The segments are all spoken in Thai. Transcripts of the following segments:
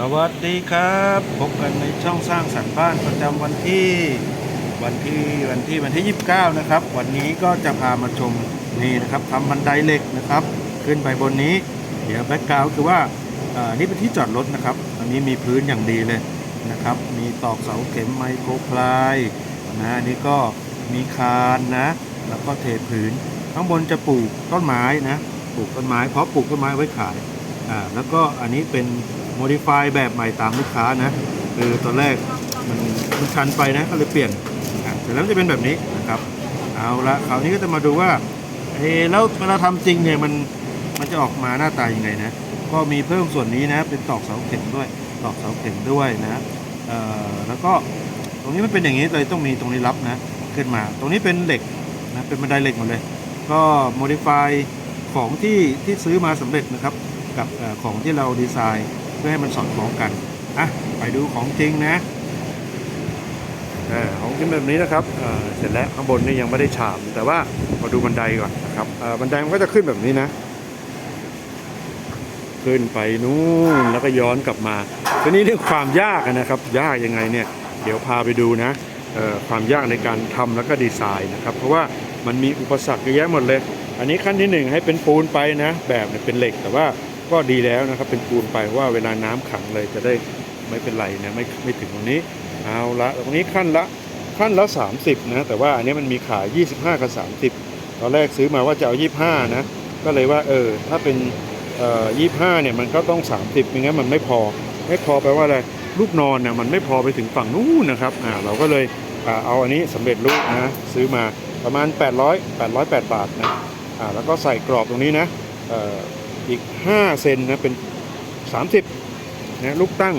สวัสดีครับพบกันในช่องสร้างสรรค์บ้านประจำวันที่วันที่วันที่วันที่ 29 นะครับ วันนี้ก็จะพามาชมนี่นะครับทำบันไดเหล็กนะครับ ขึ้นไปบนนี้ เดี๋ยวแบ็กกราวคือว่าอ่อนี่เป็นที่จอดรถนะครับอันนี้มีพื้นอย่างดีเลยนะครับ มีตอกเสาเข็มไมโครพลายนะอันนี้ก็มีคานนะ แล้วก็เทพื้นข้างบนจะปลูกต้นไม้นะปลูกต้นไม้เพราะปลูกต้นไม้ไว้ขายอ่าแล้วก็อันนี้เป็น modify แบบใหม่ตามลูกค้านะคือตอนแรกมันมันชันไปนะก็เลยเปลี่ยนอ่าเสร็จแล้วจะเป็นแบบนี้นะครับ เอาละคราวนี้ก็จะมาดูว่าเอแล้วเวลาทำจริงเนี่ยมันมันจะออกมาหน้าตายังไงนะ ก็มีเพิ่มส่วนนี้นะเป็นตอกเสาเข็มด้วยตอกเสาเข็มด้วยนะเอ่อแล้วก็ตรงนี้มันเป็นอย่างนี้เลยต้องมีตรงนี้รับนะขึ้นมา ตรงนี้เป็นเหล็กนะเป็นบันไดเหล็กหมดเลย ก็ modify ของที่ที่ซื้อมาสำเร็จนะครับกับของที่เราดีไซน์ พื่อให้มันสอดคล้องกันอะไปดูของจริงนะอของจริงแบบนี้นะครับเสร็จแล้วข้างบนนี่ยังไม่ได้ฉาบ แต่ว่ามาดูบันไดก่อนนะครับบันไดมันก็จะขึ้นแบบนี้นะ ขึ้นไปนู่นแล้วก็ย้อนกลับมาทีนี้เรื่องความยากนะครับ ยากยังไงเนี่ยเดี๋ยวพาไปดูนะความยากในการทำแล้วก็ดีไซน์นะครับ เพราะว่ามันมีอุปสรรคเยอะแยะหมดเลย อันนี้ขั้นที่หนึ่งให้เป็นปูนไปนะ แบบเนี่ยเป็นเหล็กแต่ว่า ก็ดีแล้วนะครับ เป็นปูนไปว่าเวลาน้ำขังเลยจะได้ไม่เป็นไรนะไม่ไม่ถึงตรงนี้เอาละตรงนี้ขั้นละขั้นละ 30 นะ แต่ว่าอันนี้มันมีขาย 25 กับ 30 ตอนแรกซื้อมาว่าจะเอา 25 นะ ก็เลยว่าเออถ้าเป็นเอ่อ25เนี่ยมันก็ต้อง 30ไม่งั้นมันไม่พอ ไม่พอแปลว่าอะไรลูกนอนเนี่ยมันไม่พอไปถึงฝั่งนู้นนะครับอ่าเราก็เลยอ่าเอาอันนี้สำเร็จรูปนะซื้อมาประมาณ 800 808 บาทนะอ่าแล้วก็ใส่กรอบตรงนี้นะเอีก 5 เซนนะ เป็น 30นะลูกตั้ง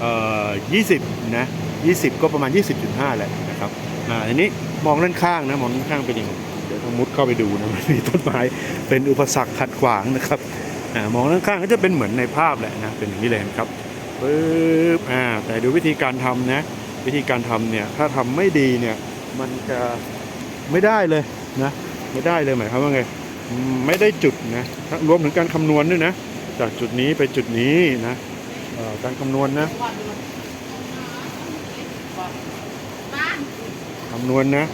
เอ่อ20 นะ 20 ก็ประมาณ 20.5 แหละนะครับอ่าทีนี้มองด้านข้างนะ มองด้านข้างเป็นยังไงเดี๋ยวต้องมุดเข้าไปดูนะมันมีต้นไม้เป็นอุปสรรคขัดขวางนะครับอ่ามองด้านข้างก็จะเป็นเหมือนในภาพแหละนะ เป็นอย่างนี้เลยนะครับปึ๊บอ่าแต่ดูวิธีการทำนะ วิธีการทำเนี่ย ถ้าทำไม่ดีเนี่ย มันจะไม่ได้เลยนะ ไม่ได้เลยหมายความว่าไง ไม่ได้จุดนะรวมถึงการคำนวณด้วยนะ จากจุดนี้ไปจุดนี้นะการคำนวณนะคำนวณนะ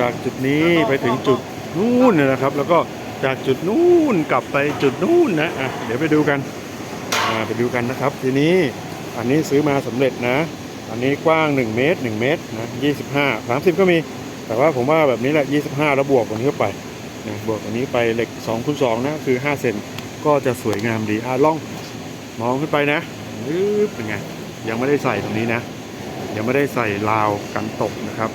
จากจุดนี้ไปถึงจุดนู่นนะครับ แล้วก็จากจุดนู่นกลับไปจุดนู่นนะอะเดี๋ยวไปดูกันอ่าไปดูกันนะครับ ทีนี้อันนี้ซื้อมาสำเร็จนะ อันนี้กว้าง 1 เมตร 1 เมตรนะ25 30 ก็มี แต่ว่าผมว่าแบบนี้แหละ 25 แล้วบวกตรงนี้เข้าไป บวกตรงนี้ไปเหล็ก2คูณ2นะคือ5เซนก็จะสวยงามดีอะล่องมองขึ้นไปนะปึ๊บเป็นไงยังไม่ได้ใส่ตรงนี้นะ ยังไม่ได้ใส่ราวกันตกนะครับ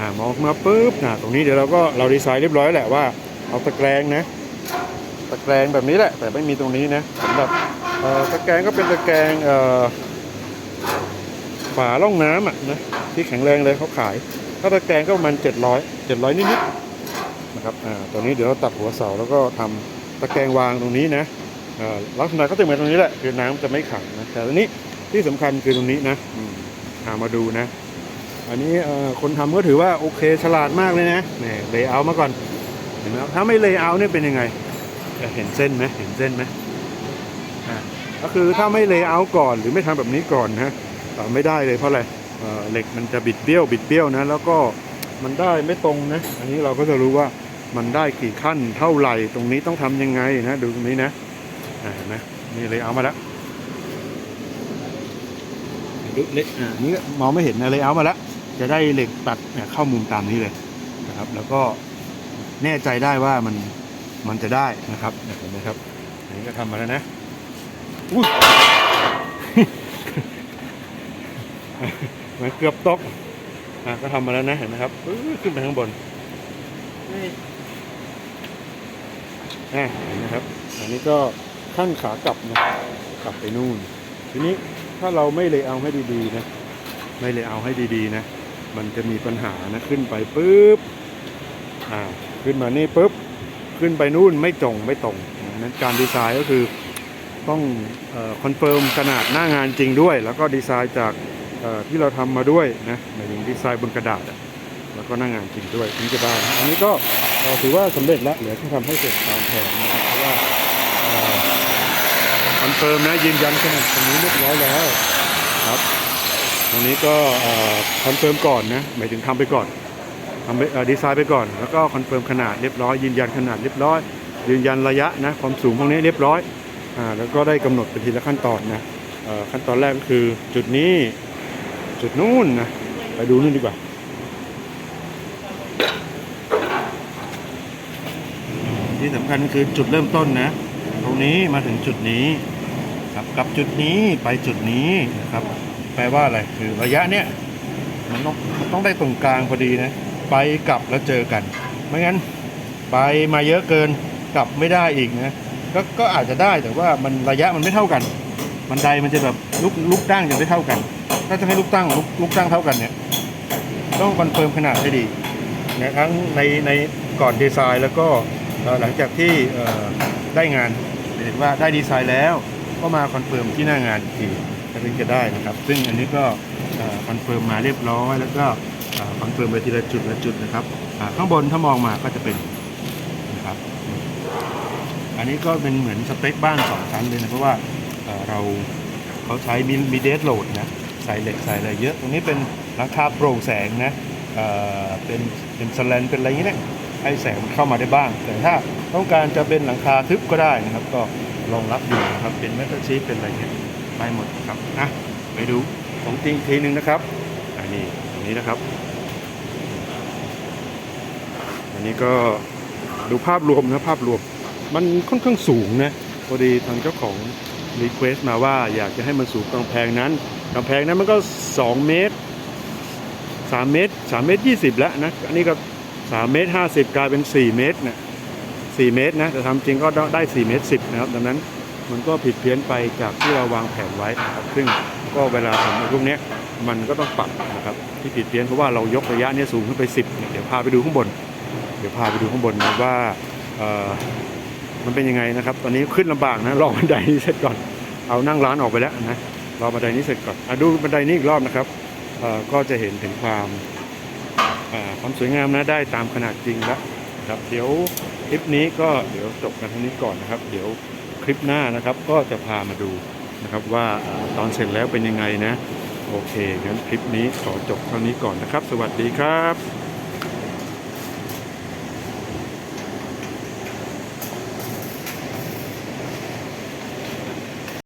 อ่ามองขึ้นมาปุ๊บนะตรงนี้เดี๋ยวเราก็เราดีไซน์เรียบร้อยแหละว่าเอาตะแกรงนะตะแกรงแบบนี้แหละ แต่ไม่มีตรงนี้นะสำหรับตะแกรงก็เป็นตะแกรงเอ่อฝาล่องน้ำอะนะที่แข็งแรงเลยเขาขาย ถ้าตะแกรงก็ประมาณ700 700นิดๆ นะครับอ่าตัวนี้เดี๋ยวเราตัดหัวเสาแล้วก็ทำตะแกรงวางตรงนี้นะอ่อลักษณะก็จะเหมือนตรงนี้แหละคือน้ำจะไม่ขังนะแต่ตรงนี้ที่สำคัญคือตรงนี้นะอืมหามาดูนะ อันนี้คนทำก็ถือว่าโอเคฉลาดมากเลยนะเนี่ยเลเยอร์มาก่อนเห็นไหมครับถ้าไม่เลเยอร์เนี่ยเป็นยังไงเห็นเส้นไหมเห็นเส้นไหมอ่าก็คือถ้าไม่เลเยอร์ก่อนหรือไม่ทำแบบนี้ก่อนนะไม่ได้เลยเพราะอะไรเหล็กมันจะบิดเบี้ยวบิดเบี้ยวนะ แล้วก็มันได้ไม่ตรงนะ อันนี้เราก็จะรู้ว่า มันได้กี่ขั้นเท่าไหร่ ตรงนี้ต้องทำยังไงนะดูตรงนี้นะอ่าเห็นไหมนี่เลยเอามาแล้วดูเล็กอ่านี่มองไม่เห็นนะเลยเอามาแล้วจะได้เหล็กตัดเนี่ยเข้ามุมตามนี้เลยนะครับ แล้วก็แน่ใจได้ว่ามันมันจะได้นะครับเห็นไหมครับอันนี้ก็ทำมาแล้วนะอุ้ยมันเกือบตกอะก็ทำมาแล้วนะเห็นไหมครับขึ้นไปข้างบนนี่ อะเห็นไหมครับ อันนี้ก็ขั้นขากลับนะกลับไปนู่น ทีนี้ถ้าเราไม่เลยเอาให้ดีๆนะ ไม่เลยเอาให้ดีๆนะ มันจะมีปัญหานะขึ้นไปปุ๊บอ่าขึ้นมานี่ปุ๊บขึ้นไปนู่นไม่จงไม่ตรงนั้นการดีไซน์ก็คือต้องคอนเฟิร์มขนาดหน้างานจริงด้วย แล้วก็ดีไซน์จากที่เราทำมาด้วยนะหมายถึงดีไซน์บนกระดาษ แล้วก็น้างงานจริงด้วยถึงจะได้ อันนี้ก็ถือว่าสำเร็จแล้วเหลือแค่ทำให้เสร็จตามแผนนะครับเพราะว่าเอ่ออนเฟิร์มนะยืนยันขนาดตรงนี้เรียบร้อยแล้วครับตรงนี้ก็คอนเฟิร์มก่อนนะหมายถึงทำไปก่อนทำไปดีไซน์ไปก่อน แล้วก็คอนเฟิร์มขนาดเรียบร้อยยืนยันขนาดเรียบร้อย ยืนยันระยะนะความสูงพวกนี้เรียบร้อยอ่าแล้วก็ได้กำหนดไปทีละขั้นตอนนะขั้นตอนแรกก็คือจุดนี้จุดนู้นนะไปดูนู่นดีกว่า ที่สำคัญคือจุดเริ่มต้นนะ ตรงนี้มาถึงจุดนี้ครับกับจุดนี้ไปจุดนี้นะครับ แปลว่าอะไรคือระยะเนี้ยมันต้องต้องได้ตรงกลางพอดีนะ ไปกลับแล้วเจอกัน ไม่งั้นไปมาเยอะเกินกลับไม่ได้อีกนะก็ก็อาจจะได้แต่ว่ามันระยะมันไม่เท่ากันบันไดมันจะแบบลุกลุกตั้งจะไม่เท่ากัน ถ้าจะให้ลุกตั้งลุกลุกตั้งเท่ากันเนี่ยต้องคอนเฟิร์มขนาดให้ดีนะทั้งในในก่อนดีไซน์แล้วก็ หลังจากที่ได้งานเห็นว่าได้ดีไซน์แล้วก็มาคอนเฟิร์มที่หน้างานอีกทีถึงจะได้นะครับ ซึ่งอันนี้ก็คอนเฟิร์มมาเรียบร้อย แล้วก็คอนเฟิร์มไปทีละจุดละจุดนะครับข้างบนถ้ามองมาก็จะเป็นนะครับอันนี้ก็เป็นเหมือนสเปคบ้านสองชั้นเลยนะเพราะว่าเราเขาใช้มีมีเดสโหลดนะใส่เหล็กใส่อะไรเยอะ ตรงนี้เป็นหลังคาโปร่งแสงนะเเป็นเป็นสแลนเป็นอะไรอย่างเงี้ย ให้แสงมันเข้ามาได้บ้าง แต่ถ้าต้องการจะเป็นหลังคาทึบก็ได้นะครับ ก็รองรับอยู่นะครับเป็นแมทชีเป็นอะไรเงี้ยได้หมดครับอะไปดูของจริงทีนึงนะครับอันนี้อันนี้นะครับ อันนี้ก็ดูภาพรวมนะภาพรวมมันค่อนข้างสูงนะพอดีทางเจ้าของรีเควสมาว่าอยากจะให้มันสูงกำแพงนั้นกำแพงนั้นมันก็ 2 เมตร 3 เมตร 3 เมตร 20 แล้วนะ อันนี้ก็ 3เมตร50กลายเป็น4เมตรเนะ4เมตรนะแต่ทำจริงก็ได้4เมตร10นะครับ ดังนั้นมันก็ผิดเพี้ยนไปจากที่เราวางแผนไว้นะครับซึ่งก็เวลาทำในพวกเนี้มันก็ต้องปรับนะครับที่ผิดเพี้ยนเพราะว่าเรายกระยะนี้สูงขึ้นไป 10เนี่ยเดี๋ยวพาไปดูข้างบน เดี๋ยวพาไปดูข้างบนนะว่ามันเป็นยังไงนะครับ ตอนนี้ขึ้นลำบากนะรอบันไดนี้เสร็จก่อนเอานั่งร้านออกไปแล้วนะรอบันไดนี้เสร็จก่อนอดูบันไดนี้อีกรอบนะครับก็จะเห็นถึงความ ความสวยงามนะได้ตามขนาดจริงแล้วครับเดี๋ยวคลิปนี้ก็เดี๋ยวจบกันเท่านี้ก่อนนะครับ เดี๋ยวคลิปหน้านะครับก็จะพามาดูนะครับว่าตอนเสร็จแล้วเป็นยังไงนะ โอเคงั้นคลิปนี้ขอจบเท่านี้ก่อนนะครับ สวัสดีครับ